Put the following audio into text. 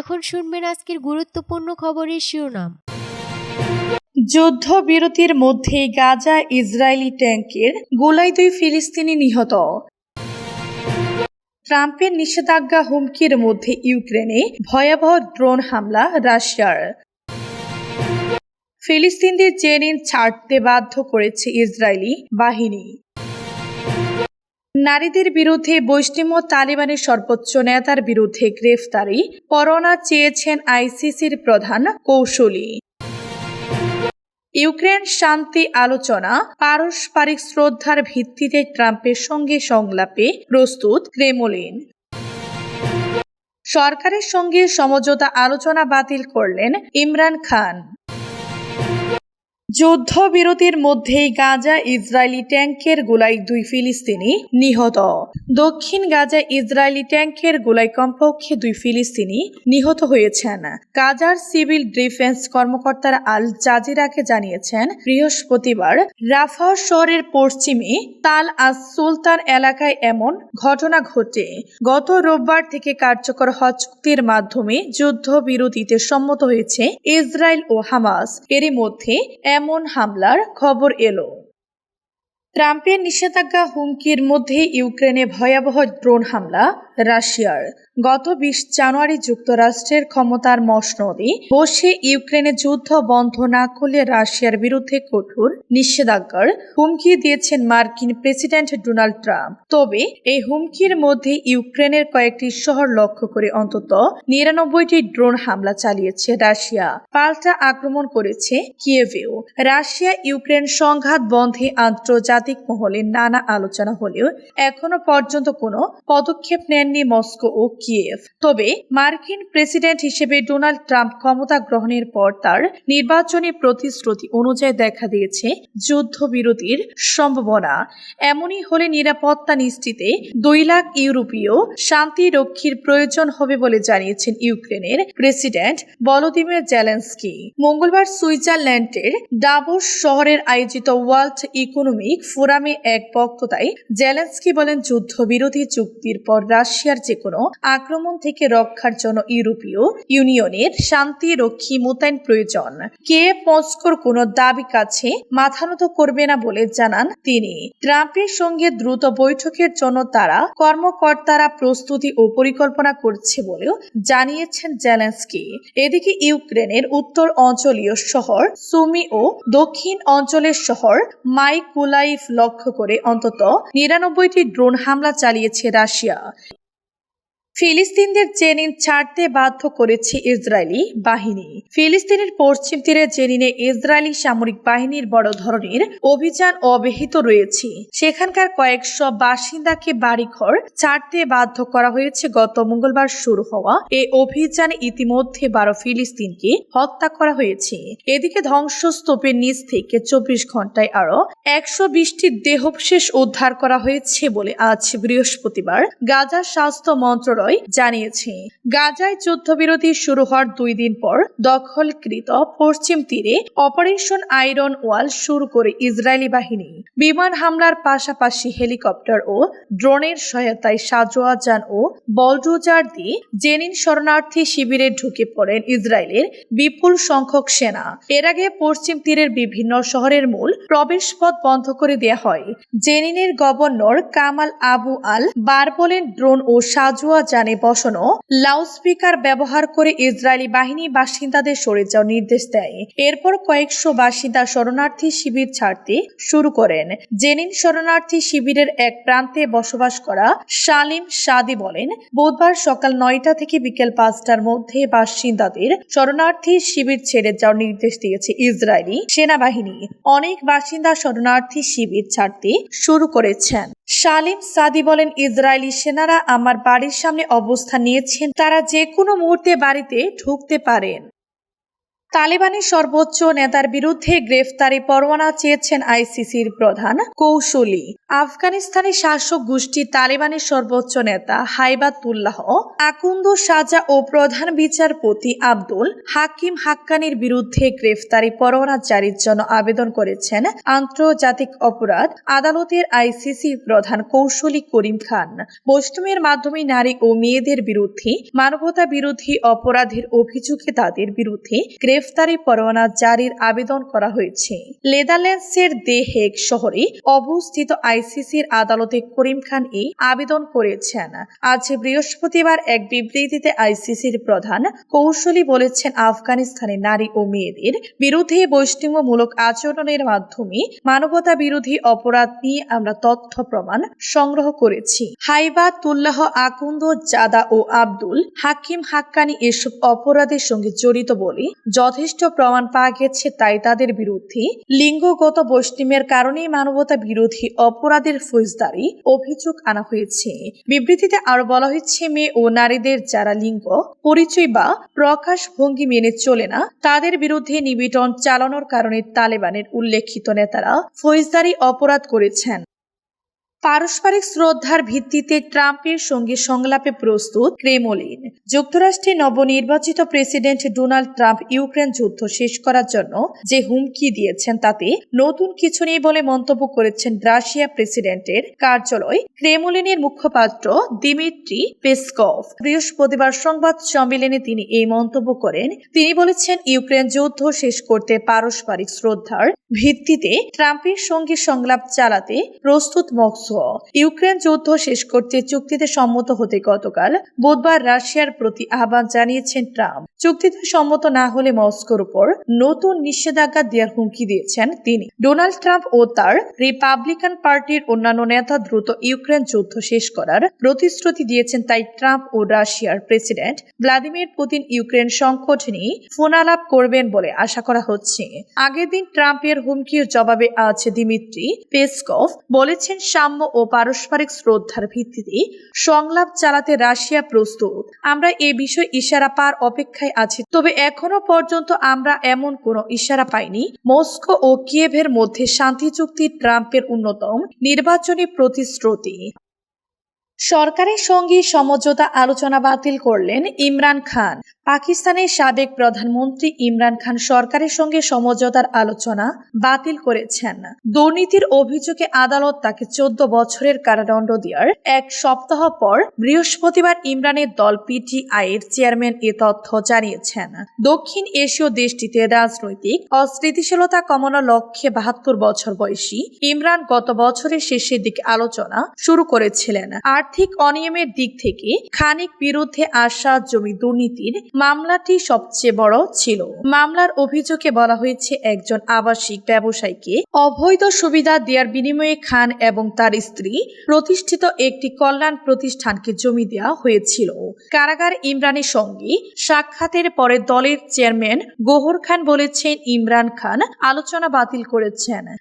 এখন শুনবেন আজকের গুরুত্বপূর্ণ খবরের শিরোনাম। যুদ্ধবিরতির মধ্যে গাজা ইসরায়েলি ট্যাঙ্কের গোলায় দুই ফিলিস্তিনি নিহত। ট্রাম্পের নিষেধাজ্ঞা হুমকির মধ্যে ইউক্রেনে ভয়াবহ ড্রোন হামলা রাশিয়ার। ফিলিস্তিনদের জেনিন ছাড়তে বাধ্য করেছে ইসরায়েলি বাহিনী। নারীদের বিরুদ্ধে বৈষ্ণব তালিবানের সর্বোচ্চ নেতার বিরুদ্ধে গ্রেফতারি, পরোয়ানা চেয়েছেন আইসিসির প্রধান কৌশলী। ইউক্রেন শান্তি আলোচনা, পারস্পরিক শ্রদ্ধার ভিত্তিতে ট্রাম্পের সঙ্গে সংলাপে প্রস্তুত ক্রেমলিন। সরকারের সঙ্গে সমঝোতা আলোচনা বাতিল করলেন ইমরান খান। যুদ্ধবিরতির মধ্যেই গাজা ইসরায়েলি ট্যাঙ্কের গোলায় দুই ফিলিস্তিনি নিহত। দক্ষিণ গাজা ইসরায়েলি ট্যাঙ্কের গোলায় কমপক্ষে দুই ফিলিস্তিনি নিহত হয়েছেন। গাজার সিভিল ডিফেন্স কর্মকর্তারা আল জাজিরাকে জানিয়েছেন, বৃহস্পতিবার রাফা শহরের পশ্চিমে তাল আজ সুলতান এলাকায় এমন ঘটনা ঘটে। গত রোববার থেকে কার্যকর হজ চুক্তির মাধ্যমে যুদ্ধবিরতিতে সম্মত হয়েছে ইসরায়েল ও হামাস। এরই মধ্যে এমন হামলার খবর এলো। ট্রাম্পের নিষেধাজ্ঞা হুমকির মধ্যে ইউক্রেনে ভয়াবহ ড্রোন হামলা, রাশিয়ার। গত বিশ জানুয়ারি যুক্তরাষ্ট্রের ক্ষমতার মসনদে বসে ইউক্রেনে যুদ্ধ বন্ধ না করলে রাশিয়ার বিরুদ্ধে কঠোর নিষেধাজ্ঞার হুমকি দিয়েছেন মার্কিন প্রেসিডেন্ট ডোনাল্ড ট্রাম্প। তবে এই হুমকির মধ্যে ইউক্রেনের কয়েকটি শহর লক্ষ্য করে অন্তত নিরানব্বইটি ড্রোন হামলা চালিয়েছে রাশিয়া। পাল্টা আক্রমণ করেছে কিয়েভেও। রাশিয়া ইউক্রেন সংঘাত বন্ধে আন্তর্জাতিক মহলে নানা আলোচনা হলেও এখনও পর্যন্ত কোনো পদক্ষেপ নেননি মস্কো ও কিয়েভ। তবে মার্কিন প্রেসিডেন্ট হিসেবে ডোনাল্ড ট্রাম্প ক্ষমতা গ্রহণের পর তার নির্বাচনী প্রতিশ্রুতি অনুযায়ী দেখা দিয়েছে যুদ্ধবিরতির সম্ভাবনা। এমনই হলে নিরাপত্তা নিশ্চিতে দুই লাখ ইউরোপীয় শান্তি রক্ষীর প্রয়োজন হবে বলে জানিয়েছেন ইউক্রেনের প্রেসিডেন্ট ভলোদিমির জেলেন্সকি। মঙ্গলবার সুইজারল্যান্ডের ডাবোস শহরের আয়োজিত ওয়ার্ল্ড ইকোনমিক ফোরামে এক বক্তৃতায় জেলেন্সকি বলেন, যুদ্ধবিরতি চুক্তির পর রাশিয়ার যে কোনো আক্রমণ থেকে রক্ষার জন্য ইউরোপীয় ইউনিয়নের শান্তি রক্ষী মোতায়েন প্রয়োজন। কে মস্কোর কোনো দাবি কাছে মাথানত করবে না বলে জানান তিনি। ট্রাম্পের সঙ্গে দ্রুত বৈঠকের জন্য তারা কর্মকর্তারা প্রস্তুতি ও পরিকল্পনা করছে বলেও জানিয়েছেন জেলেন্সকি। এদিকে ইউক্রেনের উত্তর অঞ্চলীয় শহর সুমি ও দক্ষিণ অঞ্চলের শহর লক্ষ্য করে অন্তত নিরানব্বইটি ড্রোন হামলা চালিয়েছে রাশিয়া। ফিলিস্তিনদের জেনিন ছাড়তে বাধ্য করেছে ইসরায়েলি বাহিনী। ফিলিস্তিনের পশ্চিম তীরে জেনিনে ইসরায়েলি সামরিক বাহিনীর বড় ধরনের অভিযান অব্যাহত রয়েছে। সেখানকার কয়েকশো বাসিন্দাকে বাড়িঘর ছাড়তে বাধ্য করা হয়েছে। গত মঙ্গলবার শুরু হওয়া এই অভিযানে ইতিমধ্যে বারো ফিলিস্তিনকে হত্যা করা হয়েছে। এদিকে ধ্বংসস্তূপের নিচ থেকে চব্বিশ ঘন্টায় আরও একশো বিশটি দেহবশেষ উদ্ধার করা হয়েছে বলে আজ বৃহস্পতিবার গাজা স্বাস্থ্য মন্ত্রণালয় জানিয়েছে। গাজায় যুদ্ধবিরতি শুরু হওয়ার দুই দিন পর দখলকৃত পশ্চিম তীরে অপারেশন আয়রন ওয়াল শুরু করে ইসরায়েলি বাহিনী, বিমান হামলার পাশাপাশি হেলিকপ্টার ও ড্রোনের সহায়তায় সাজোয়া যান ও বলডোজার দিয়ে জেনিন শরণার্থী শিবিরে ঢুকে পড়েন ইসরায়েলের বিপুল সংখ্যক সেনা। এর আগে পশ্চিম তীরের বিভিন্ন শহরের মূল প্রবেশপথ বন্ধ করে দেওয়া হয়। জেনিনের governor Kamal Abu al Bar বলেন ড্রোন ও সাজোয়া যানে বসানো লাউডস্পিকার ব্যবহার করে ইসরায়েলি বাহিনী বাসিন্দাদের সরে যাওয়ার নির্দেশ দেয়। এরপর কয়েকশো বাসিন্দা শরণার্থী শিবির ছাড়তে শুরু করেন। জেনিন শরণার্থী শিবিরের এক প্রান্তে বসবাস করা শালিম সাদি বলেন, বুধবার সকাল নয়টা থেকে বিকেল পাঁচটার মধ্যে বাসিন্দাদের শরণার্থী শিবির ছেড়ে যাওয়ার নির্দেশ দিয়েছে ইসরায়েলি সেনাবাহিনী। অনেক বাসিন্দা শরণার্থী শিবির ছাড়তে শুরু করেছেন। শালিম সাদি বলেন, ইসরায়েলি সেনারা আমার বাড়ির সামনে অবস্থান নিয়েছেন। তারা যে কোনো মুহূর্তে বাড়িতে ঢুকতে পারেন। তালিবানের সর্বোচ্চ নেতার বিরুদ্ধে গ্রেফতারি পরোয়ানা চেয়েছেন আইসিসির প্রধান কৌশলী। আফগানিস্তানের শাসক গোষ্ঠী তালিবানের সর্বোচ্চ নেতা হাইবাতুল্লাহ, আকুন্দ, সাজা ও প্রধান বিচারপতি আব্দুল হাকিম হাক্কানির বিরুদ্ধে গ্রেফতারি পরোয়ানা জারির জন্য আবেদন করেছেন আন্তর্জাতিক অপরাধ আদালতের আইসিসি প্রধান কৌশলী করিম খান। বৈষ্ণবের মাধ্যমে নারী ও মেয়েদের বিরুদ্ধে মানবতা বিরোধী অপরাধের অভিযোগে তাদের বিরুদ্ধে গ্রেফতারি পরোয়ানা জারির আবেদন করা হয়েছে। নেদারল্যান্ডসের দে হেগ শহরে অবস্থিত আইসিসির আদালতে করিম খান এই আবেদন করেছেন। আজ বৃহস্পতিবার এক বিবৃতিতে আইসিসির প্রধান কৌশলী বলেছেন আফগানিস্তানের নারী ও মেয়েদের বিরুদ্ধে বৈষ্ণবমূলক আচরণের মাধ্যমে মানবতা বিরোধী অপরাধ নিয়ে আমরা তথ্য প্রমাণ সংগ্রহ করেছি। হাইবাতুল্লাহ আকুন্দ জাদা ও আব্দুল হাকিম হাক্কানি এসব অপরাধের সঙ্গে জড়িত বলে যথেষ্ট প্রমাণ পাওয়া গেছে তাই তাদের বিরুদ্ধে লিঙ্গগত বৈষ্ণবের কারণেই মানবতা বিরোধী অপরাধের ফৌজদারি অভিযোগ আনা হয়েছে। বিবৃতিতে আরও বলা হয়েছে, মেয়ে ও নারীদের যারা লিঙ্গ, পরিচয় বা প্রকাশ ভঙ্গি মেনে চলে না, তাদের বিরুদ্ধে নিবিটন চালানোর কারণে তালেবানের উল্লেখিত নেতারা ফৌজদারি অপরাধ করেছেন। পারস্পরিক শ্রদ্ধার ভিত্তিতে ট্রাম্পের সঙ্গে সংলাপে প্রস্তুত ক্রেমলিন। যুক্তরাষ্ট্রে নবনির্বাচিত প্রেসিডেন্ট ডোনাল্ড ট্রাম্প ইউক্রেন যুদ্ধ শেষ করার জন্য যে হুমকি দিয়েছেন তাতে নতুন কিছু নেই বলে মন্তব্য করেছেন রাশিয়া প্রেসিডেন্টের কার্যালয়। ক্রেমলিনের মুখপাত্র দিমিত্রি পেসকভ। বৃহস্পতিবার সংবাদ সম্মেলনে তিনি এই মন্তব্য করেন। তিনি বলেছেন, ইউক্রেন যুদ্ধ শেষ করতে পারস্পরিক শ্রদ্ধার ভিত্তিতে ট্রাম্পের সঙ্গে সংলাপ চালাতে প্রস্তুত মস্কো ইউক্রেন যুদ্ধ শেষ করতে চুক্তিতে সম্মত হতে গতকাল বুধবার রাশিয়ার প্রতি আহ্বান জানিয়েছেন ট্রাম্প। চুক্তিতে সম্মত না হলে মস্কোর উপর নতুন নিষেধাজ্ঞা দেওয়ার হুমকি দিয়েছেন তিনি। ডোনাল্ড ট্রাম্প ও তার রিপাবলিকান পার্টির অন্যান্য নেতা দ্রুত ইউক্রেন যুদ্ধ শেষ করার প্রতিশ্রুতি দিয়েছেন, তাই ট্রাম্প ও রাশিয়ার প্রেসিডেন্ট ভ্লাদিমির পুতিন ইউক্রেন সংকট নিয়ে ফোনালাপ করবেন বলে আশা করা হচ্ছে। আগের দিন ট্রাম্পের হুমকির জবাবে আজ দিমিত্রি পেসকভ বলেছেন সাম্য ও পারস্পরিক শ্রদ্ধার ভিত্তিতে সংলাপ চালাতে রাশিয়া প্রস্তুত। আমরা এ বিষয়ে ইশারা পার অপেক্ষায় আছি। তবে এখনও পর্যন্ত আমরা এমন কোনো ইশারা পাইনি। মস্কো ও কিয়েভের মধ্যে শান্তি চুক্তি, ট্রাম্পের অন্যতম নির্বাচনী প্রতিশ্রুতি। সরকারের সঙ্গে সমঝোতা আলোচনা বাতিল করলেন ইমরান খান। পাকিস্তানের সাবেক প্রধানমন্ত্রী ইমরান খান সরকারের সঙ্গে সমঝোতার আলোচনা বাতিল করেছেন। দুর্নীতির অভিযোগে আদালত তাকে চোদ্দ বছরের কারাদণ্ড দেওয়ার এক সপ্তাহ পর বৃহস্পতিবার ইমরানের দল পিটিআই এর চেয়ারম্যান এ তথ্য জানিয়েছেন। দক্ষিণ এশীয় দেশটিতে রাজনৈতিক অস্থিতিশীলতা কমানোর লক্ষ্যে বাহাত্তর বছর বয়সী ইমরান গত বছরের শেষের দিকে আলোচনা শুরু করেছিলেন। আর্থিক অনিয়মের দিক থেকে খানিক বিরুদ্ধে আসা জমি দুর্নীতির মামলাটি সবচেয়ে বড় ছিল। মামলার অভিযোগে বলা হয়েছে, একজন আবাসিক ব্যবসায়ীকে অবৈধ সুবিধা দেওয়ার বিনিময়ে খান এবং তার স্ত্রী প্রতিষ্ঠিত একটি কল্যাণ প্রতিষ্ঠানকে জমি দেওয়া হয়েছিল। কারাগার ইমরানের সঙ্গে সাক্ষাতের পরে দলের চেয়ারম্যান গোহর খান বলেছেন, ইমরান খান আলোচনা বাতিল করেছেন।